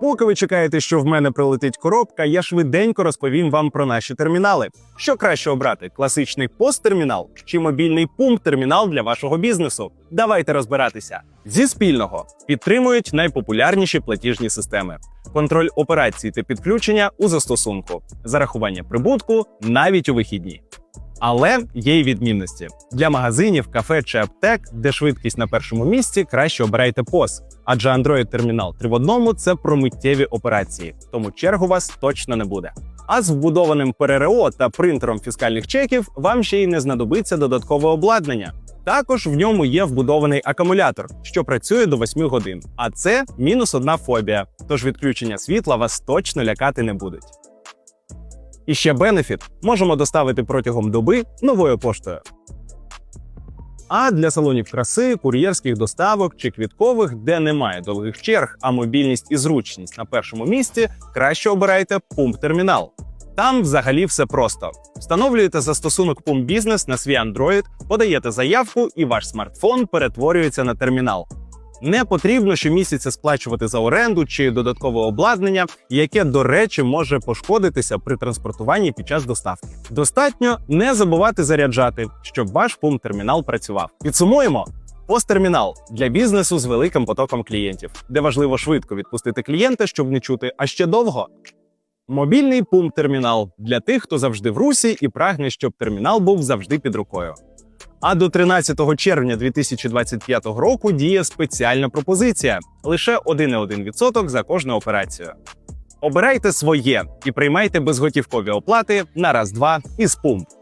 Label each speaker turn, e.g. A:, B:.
A: Поки ви чекаєте, що в мене прилетить коробка, я швиденько розповім вам про наші термінали. Що краще обрати: класичний посттермінал чи мобільний пумп-термінал для вашого бізнесу? Давайте розбиратися. Зі спільного підтримують найпопулярніші платіжні системи, контроль операцій та підключення у застосунку, зарахування прибутку навіть у вихідні. Але є й відмінності для магазинів, кафе чи аптек, де швидкість на першому місці, краще обирайте POS, адже Android термінал 3 в одному це про миттєві операції, тому черг у вас точно не буде. А з вбудованим ПРРО та принтером фіскальних чеків вам ще й не знадобиться додаткове обладнання. Також в ньому є вбудований акумулятор, що працює до 8 годин. А це мінус одна фобія. Тож відключення світла вас точно лякати не будуть. І ще бенефіт можемо доставити протягом доби новою поштою. А для салонів краси, кур'єрських доставок чи квіткових, де немає довгих черг, а мобільність і зручність на першому місці, краще обирайте пумп-термінал. Там взагалі все просто. Встановлюєте застосунок Pump Business на свій Android, подаєте заявку, і ваш смартфон перетворюється на термінал. Не потрібно щомісяця сплачувати за оренду чи додаткове обладнання, яке, до речі, може пошкодитися при транспортуванні під час доставки. Достатньо не забувати заряджати, щоб ваш пумп-термінал працював. Підсумуємо. Посттермінал для бізнесу з великим потоком клієнтів, де важливо швидко відпустити клієнта, щоб не чути, а ще довго. Мобільний пумп-термінал для тих, хто завжди в русі і прагне, щоб термінал був завжди під рукою. А до 13 червня 2025 року діє спеціальна пропозиція лише 1,1% за кожну операцію. Обирайте своє і приймайте безготівкові оплати на раз-два із пумп.